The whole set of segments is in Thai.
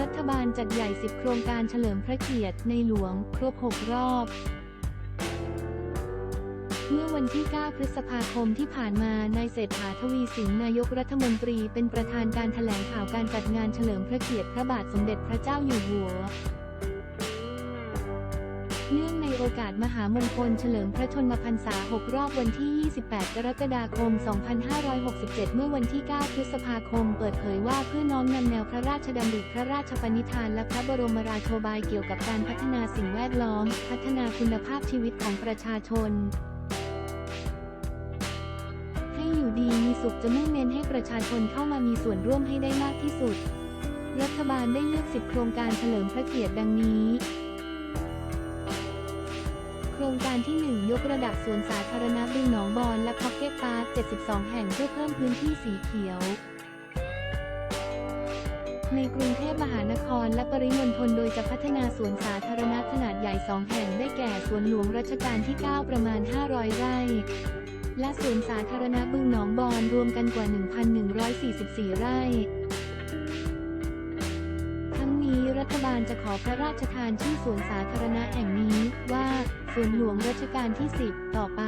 รัฐบาลจัดใหญ่ 10 โครงการเฉลิมพระเกียรติในหลวง ครบ 6 รอบ เมื่อวันที่ 9 พฤษภาคมที่ผ่านมา นายเศรษฐาทวีสิน นายกรัฐมนตรีเป็นประธานการแถลงข่าวการจัดงานเฉลิมพระเกียรติพระบาทสมเด็จพระเจ้าอยู่หัว เนื่อง โอกาสมหามงคลเฉลิมพระชนมพรรษา 6 รอบวันที่ 28 กรกฎาคม 2567 เมื่อวันที่ 9 พฤษภาคม เปิดเผยว่าเพื่อน้อมนำแนวพระราชดำริพระราชปณิธานและพระบรมราโชบายเกี่ยวกับการพัฒนาสิ่งแวดล้อม พัฒนาคุณภาพชีวิตของประชาชนให้อยู่ดีมีสุขจะมุ่งเน้นให้ประชาชนเข้ามามีส่วนร่วมให้ได้มากที่สุด รัฐบาลได้เลือก 10 โครงการเฉลิมพระเกียรติดังนี้ รงการที่ 1 ยกระดับสวนสาธารณะบึงหนองบอนและพ็อกเก็ตพาร์ค 72 แห่งเพื่อเพิ่มพื้นที่สีเขียวในกรุงเทพมหานครและปริมณฑลโดยจะพัฒนาสวนสาธารณะขนาดใหญ่ 2 แห่งได้แก่สวนหลวงรัชกาลที่ 9 ประมาณ 500 ไร่ และสวนสาธารณะบึงหนองบอนรวมกันกว่า 1,144 ไร่ ทั้งนี้รัฐบาลจะขอพระราชทานชื่อสวนสาธารณะแห่งนี้ว่า สวนหลวงรัชกาลที่ 10 ต่อไป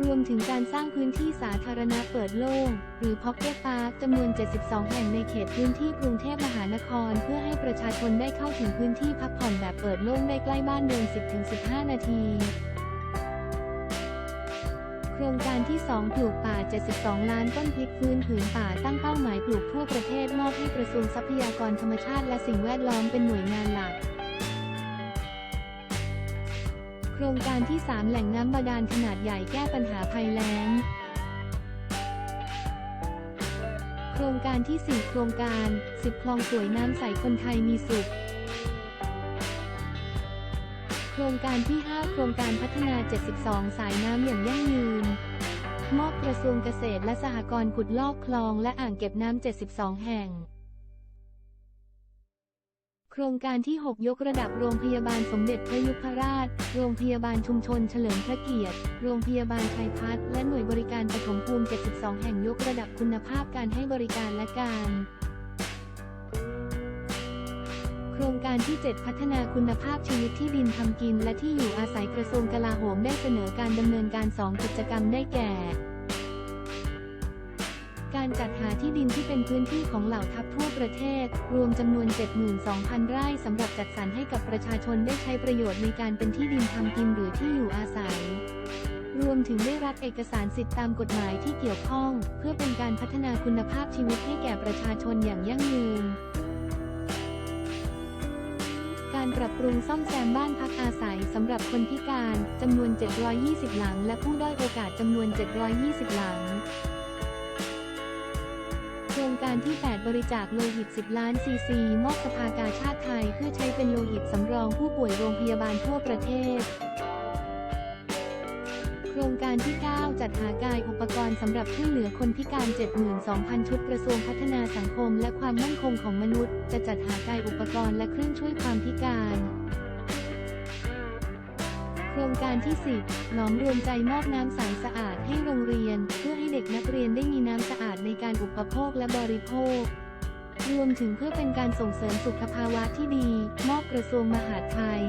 รวมถึงการสร้างพื้นที่สาธารณะเปิดโล่ง หรือพ็อกเก็ตพาร์คจำนวน 72 แห่งในเขตพื้นที่กรุงเทพมหานคร เพื่อให้ประชาชนได้เข้าถึงพื้นที่พักผ่อนแบบเปิดโล่งได้ใกล้บ้านเดิน 10-15 นาทีโครงการที่ 2 ปลูกป่า 72 ล้านต้นพลิกฟื้นผืนป่าตั้งเป้าหมายปลูกทั่วประเทศมอบให้กระทรวงทรัพยากรธรรมชาติและสิ่งแวดล้อมเป็นหน่วยงานหลัก โครงการที่ 3 แหล่งน้ำบาดาลขนาดใหญ่แก้ปัญหาภัยแล้ง โครงการที่ 4 โครงการ 10 คลองสวยน้ำใสคนไทยมีสุข โครงการที่ 5 โครงการพัฒนา 72 สายน้ำอย่างยั่งยืน มอบกระทรวงเกษตรและสหกรณ์ขุดลอกคลองและอ่างเก็บน้ำ 72 แห่ง โครงการที่ 6 ยกระดับโรงพยาบาลสมเด็จพระยุพราช โรงพยาบาลชุมชนเฉลิมพระเกียรติ โรงพยาบาลชัยพัฒน์และหน่วยบริการปฐมภูมิ 72 แห่งยกระดับคุณภาพการให้บริการและการโครงการที่ 7 พัฒนาคุณภาพชีวิตที่ดินทำกิน และที่อยู่อาศัยกระทรวงกลาโหมได้เสนอการดำเนินการ 2 กิจกรรมได้แก่ จัดหาที่ดินที่เป็นพื้นที่ของเหล่าทัพทั่วประเทศ รวมจำนวน 72,000 ไร่สำหรับจัดสรรให้กับประชาชนได้ใช้ประโยชน์ในการเป็นที่ดินทำกินหรือที่อยู่อาศัย รวมถึงได้รับเอกสารสิทธิตามกฎหมายที่เกี่ยวข้อง เพื่อเป็นการพัฒนาคุณภาพชีวิตให้แก่ประชาชนอย่างยั่งยืนการปรับปรุงซ่อมแซมบ้านพักอาศัยสำหรับคนพิการจำนวน 720 หลัง และผู้ด้อยโอกาสจำนวน 720 หลัง รงการที่ 8 บริจาคโลหิต 10 ล้านซีซี มอบสภากาชาติไทย เพื่อใช้เป็นโลหิตสำรองผู้ป่วยโรงพยาบาลทั่วประเทศ โครงการที่ 9 จัดหากายอุปกรณ์สำหรับช่วยเหลือคนพิการ 72,000 ชุดกระทรวงพัฒนาสังคม และความมั่นคงของมนุษย์ จะจัดหากายอุปกรณ์และเครื่องช่วยความพิการ ครงการที่ 10 หลอมรวมใจมอบน้ำใสสะอาดให้โรงเรียน เพื่อให้เด็กนักเรียนได้มีน้ำสะอาดในการอุปโภคและบริโภค รวมถึงเพื่อเป็นการส่งเสริมสุขภาวะที่ดี มอบกระทรวงมหาดไทย